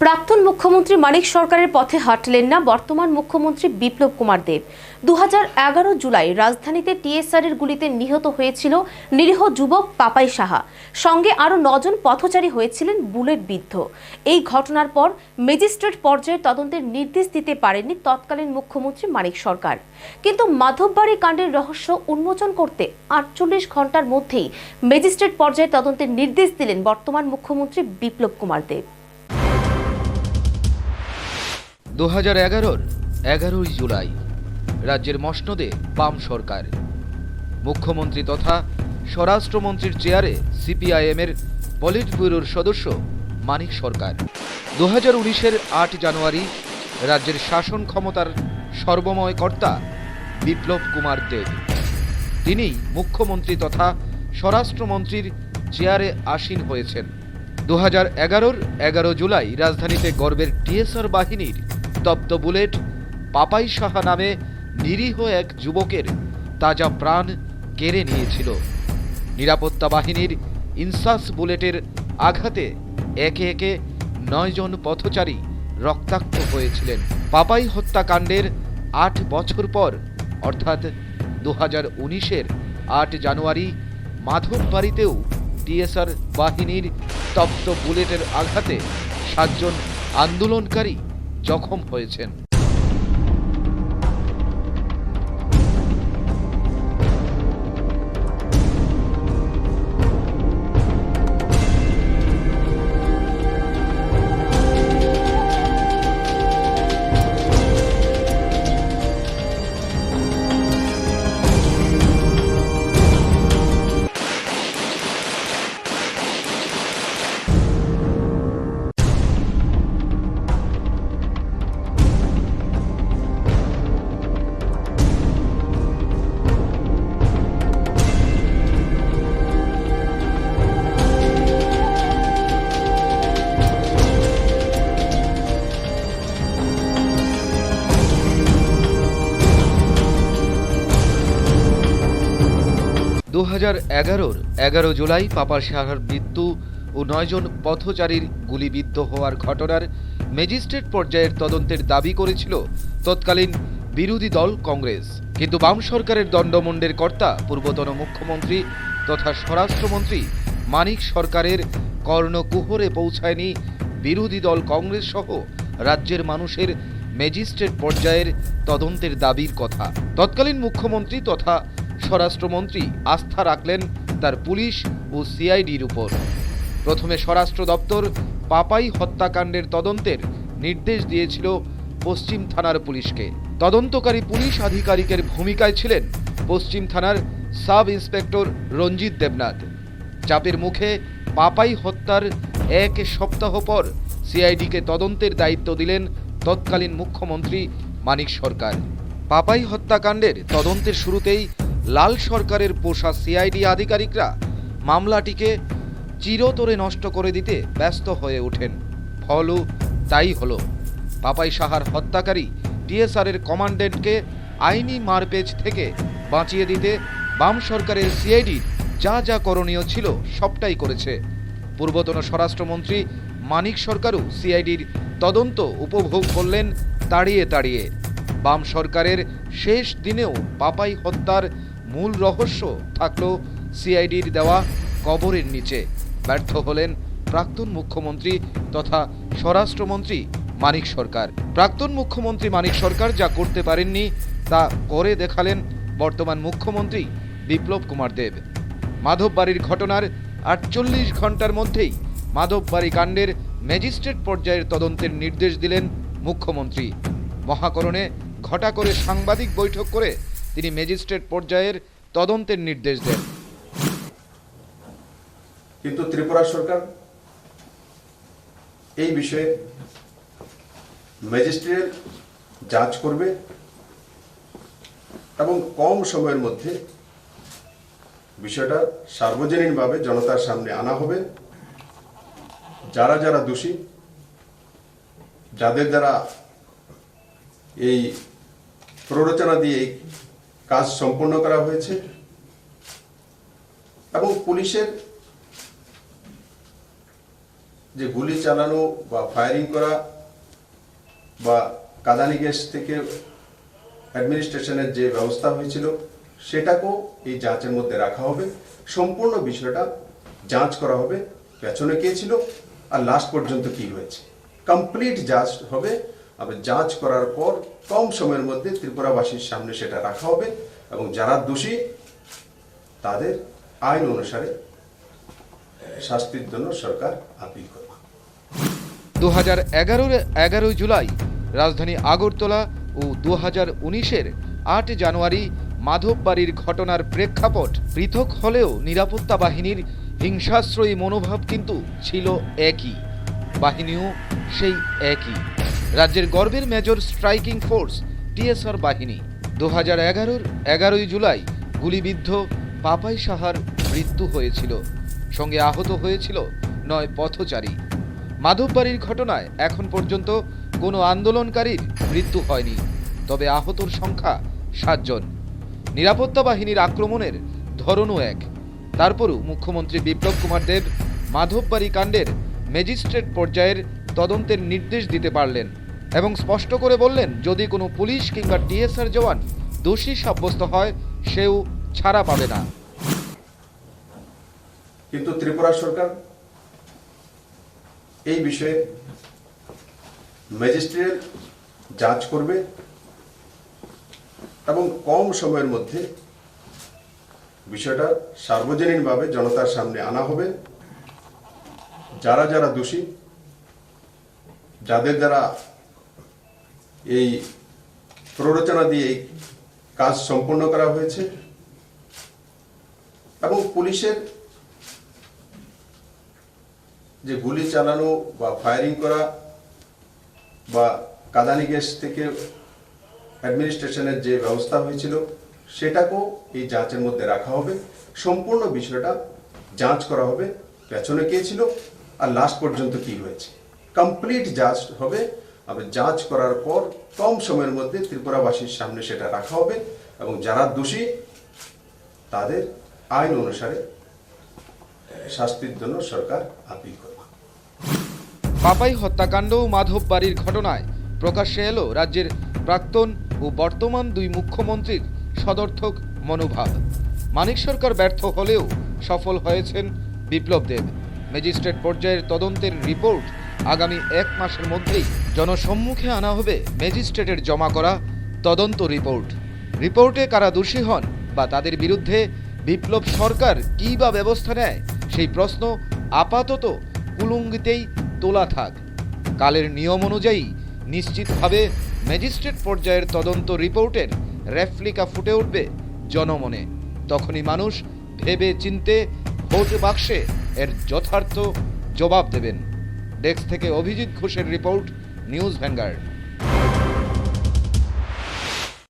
প্রাক্তন মুখ্যমন্ত্রী মানিক সরকারের পথে হাঁটলেন না বর্তমান মুখ্যমন্ত্রী বিপ্লব কুমার দেব। দুহাজার এগারো জুলাই রাজধানীতে টিএসআর এর গুলিতে নিহত হয়েছিল নিরীহ যুবক পাপাই সাহা। সঙ্গে আরও নজন পথচারী হয়েছিলেন বুলেট বিদ্ধ। এই ঘটনার পর ম্যাজিস্ট্রেট পর্যায়ে তদন্তের নির্দেশ দিতে পারেননি তৎকালীন মুখ্যমন্ত্রী মানিক সরকার। কিন্তু মাধববাড়ি কাণ্ডের রহস্য উন্মোচন করতে আটচল্লিশ ঘণ্টার মধ্যেই ম্যাজিস্ট্রেট পর্যায়ে তদন্তের নির্দেশ দিলেন বর্তমান মুখ্যমন্ত্রী বিপ্লব কুমার দেব। দু হাজার এগারোর এগারোই জুলাই, রাজ্যের মসনদে বাম সরকার। মুখ্যমন্ত্রী তথা স্বরাষ্ট্রমন্ত্রীর চেয়ারে সিপিআইএমের পলিট ব্যুরোর সদস্য মানিক সরকার। দু হাজার উনিশের আট জানুয়ারি রাজ্যের শাসন ক্ষমতার সর্বময় কর্তা বিপ্লব কুমার দেব। তিনি মুখ্যমন্ত্রী তথা স্বরাষ্ট্রমন্ত্রীর চেয়ারে আসীন হয়েছেন। দু হাজার এগারোর এগারো জুলাই রাজধানীতে গর্বের টিএসআর বাহিনীর তপ্ত বুলেট পাপাই সাহা নামে নিরীহ এক যুবকের তাজা প্রাণ কেড়ে নিয়েছিল। নিরাপত্তা বাহিনীর ইনসাস বুলেটের আঘাতে একে একে নয়জন পথচারী রক্তাক্ত হয়েছিলেন। পাপাই হত্যাকাণ্ডের আট বছর পর, অর্থাৎ দু হাজার উনিশের আট জানুয়ারি মাধববাড়িতেও টিএসআর বাহিনীর তপ্ত বুলেটের আঘাতে সাতজন আন্দোলনকারী জখম হয়েছেন। দু হাজার এগারোর এগারো জুলাই পাপার সাহার মৃত্যু ও নয়জন পথচারীর গুলিবিদ্ধ হওয়ার ঘটনার ম্যাজিস্ট্রেট পর্যায়ের তদন্তের দাবি করেছিল তৎকালীন বিরোধী দল কংগ্রেস। কিন্তু বাম সরকারের দণ্ডমণ্ডের কর্তা, পূর্বতন মুখ্যমন্ত্রী তথা স্বরাষ্ট্রমন্ত্রী মানিক সরকারের কর্ণকুহরে পৌঁছায়নি বিরোধী দল কংগ্রেস সহ রাজ্যের মানুষের ম্যাজিস্ট্রেট পর্যায়ের তদন্তের দাবির কথা। তৎকালীন মুখ্যমন্ত্রী তথা স্বরাষ্ট্রমন্ত্রী আস্থা রাখলেন তার পুলিশ ও সিআইডির উপর। প্রথমে স্বরাষ্ট্র দপ্তর পাপাই হত্যাকাণ্ডের তদন্তের নির্দেশ দিয়েছিল পশ্চিম থানার পুলিশকে। তদন্তকারী পুলিশ আধিকারিকের ভূমিকায় ছিলেন পশ্চিম থানার সাব ইন্সপেক্টর রঞ্জিত দেবনাথ। চাপের মুখে পাপাই হত্যার এক সপ্তাহ পর সিআইডিকে তদন্তের দায়িত্ব দিলেন তৎকালীন মুখ্যমন্ত্রী মানিক সরকার। পাপাই হত্যাকাণ্ডের তদন্তের শুরুতেই লাল সরকারের পোষা সিআইডি আধিকারিকরা মামলাটিকে চিরতরে নষ্ট করে দিতে ব্যস্ত হয়ে ওঠেন। ফলও তাই হলো। পাপাই সাহার হত্যাকারী টিএসআরের কমান্ডেন্টকে আইনি মারপেজ থেকে বাঁচিয়ে দিতে বাম সরকারের সিআইডি যা যা করণীয় ছিল সবটাই করেছে। পূর্বতন স্বরাষ্ট্রমন্ত্রী মানিক সরকারও সিআইডির তদন্ত উপভোগ করলেন তাড়িয়ে তাড়িয়ে। বাম সরকারের শেষ দিনেও পাপাই হত্যার মূল রহস্য থাকল সিআইডির দেওয়া কবরের নিচে। ব্যর্থ হলেন প্রাক্তন মুখ্যমন্ত্রী তথা স্বরাষ্ট্রমন্ত্রী মানিক সরকার। প্রাক্তন মুখ্যমন্ত্রী মানিক সরকার যা করতে পারেননি, তা করে দেখালেন বর্তমান মুখ্যমন্ত্রী বিপ্লব কুমার দেব। মাধববাড়ির ঘটনার আটচল্লিশ ঘণ্টার মধ্যেই মাধববাড়ি কাণ্ডের ম্যাজিস্ট্রেট পর্যায়ের তদন্তের নির্দেশ দিলেন মুখ্যমন্ত্রী। মহাকরণে ঘটা করে সাংবাদিক বৈঠক করে তিনি ম্যাজিস্ট্রেট পর্যায়ের তদন্তের নির্দেশ দেন। কিন্তু ত্রিপুরা সরকার এই বিষয়ে ম্যাজিস্ট্রেট যাচ করবে এবং কম সময়ের মধ্যে বিষয়টা সার্বজনীনভাবে জনতার সামনে আনা হবে। যারা যারা দোষী, যাদের দ্বারা এই প্ররোচনা দিয়ে কাজ সম্পন্ন করা হয়েছে। এবং পুলিশের যে গুলি চালানো বা ফায়ারিং করা বা কাদানি গ্যাস থেকে অ্যাডমিনিস্ট্রেশনের যে ব্যবস্থা হয়েছিল, সেটাকেও এই যাঁচের মধ্যে রাখা হবে। সম্পূর্ণ বিষয়টা যাঁচ করা হবে, পেছনে কে ছিল, আর লাস্ট পর্যন্ত কি হয়েছে। কমপ্লিট যাঁচ হবে আবার যাঁচ করার পর কম সময়ের মধ্যে ত্রিপুরাবাসীর সামনে সেটা রাখা হবে এবং যারা দোষী, তাদের আইন অনুসারে শাস্তির জন্য সরকার আপিল করবে। দু হাজার এগারোর এগারোই জুলাই রাজধানী আগরতলা ও দু হাজার উনিশের আট জানুয়ারি মাধববাড়ির ঘটনার প্রেক্ষাপট পৃথক হলেও নিরাপত্তা বাহিনীর হিংসাশ্রয়ী মনোভাব কিন্তু ছিল একই। বাহিনীও সেই একই। রাজ্যের গর্বের মেজর স্ট্রাইকিং ফোর্স, টিএসআর বাহিনী দু হাজার এগারোর এগারোই জুলাই গুলিবিদ্ধ পাপাই সাহার মৃত্যু হয়েছিল। সঙ্গে আহত হয়েছিল নয় পথচারী। মাধববাড়ির ঘটনায় এখন পর্যন্ত কোনো আন্দোলনকারীর মৃত্যু হয়নি, তবে আহতর সংখ্যা সাতজন। নিরাপত্তা বাহিনীর আক্রমণের ধরনও এক। তারপরও মুখ্যমন্ত্রী বিপ্লব কুমার দেব মাধববাড়ি কাণ্ডের ম্যাজিস্ট্রেট পর্যায়ের তদন্তের নির্দেশ দিতে পারলেন। এবং স্পষ্ট করে বললেন, যদি কোনো পুলিশ কিংবা টিএসআর জওয়ান দোষী সাব্যস্ত হয়, সেও ছাড়া পাবে না। কিন্তু ত্রিপুরা সরকার এই বিষয়ে ম্যাজিস্ট্রেট যাচ করবে এবং কম সময়ের মধ্যে বিষয়টা সার্বজনীনভাবে জনতার সামনে আনা হবে। যারা যারা দোষী, যাদের দ্বারা এই প্ররোচনা দিয়ে কাজ সম্পন্ন করা হয়েছে। এবং পুলিশের যে গুলি চালানো বা ফায়ারিং করা বা কাদানি গ্যাস থেকে অ্যাডমিনিস্ট্রেশনের যে ব্যবস্থা হয়েছিল, সেটাকেও এই যাঁচের মধ্যে রাখা হবে। সম্পূর্ণ বিষয়টা যাঁচ করা হবে, পেছনে কে ছিল, আর লাস্ট পর্যন্ত কি হয়েছে। কমপ্লিট যাঁচ হবে আবার যাঁচ করার পর কম সময়ের মধ্যে ত্রিপুরাবাসীর সামনে সেটা রাখা হবে এবং যারা দোষী, তাদের আইন অনুসারে শাস্তির জন্য সরকার আপিল করবে। পাপাই হত্যাকাণ্ড ও মাধব বাড়ির ঘটনায় প্রকাশ্যে এলো রাজ্যের প্রাক্তন ও বর্তমান দুই মুখ্যমন্ত্রীর সদর্থক মনোভাব। মানিক সরকার ব্যর্থ হলেও সফল হয়েছেন বিপ্লব দেব। ম্যাজিস্ট্রেট পর্যায়ের তদন্তের রিপোর্ট আগামী এক মাসের মধ্যেই জনসম্মুখে আনা হবে ম্যাজিস্ট্রেটের জমা করা তদন্ত রিপোর্ট। রিপোর্টে কারা দোষী হন বা তাদের বিরুদ্ধে বিপ্লব সরকার কী বা ব্যবস্থা নেয়, সেই প্রশ্ন আপাতত কুলুঙ্গিতেই তোলা থাক। কালের নিয়ম অনুযায়ী নিশ্চিতভাবে ম্যাজিস্ট্রেট পর্যায়ের তদন্ত রিপোর্টের রেফলিকা ফুটে উঠবে জনমনে। তখনই মানুষ ভেবে চিনতে ভোট বাক্সে এর যথার্থ জবাব দেবেন। ডেস্ক থেকে অভিজিৎ ঘোষের রিপোর্ট নিউজ ভ্যানগার্ড।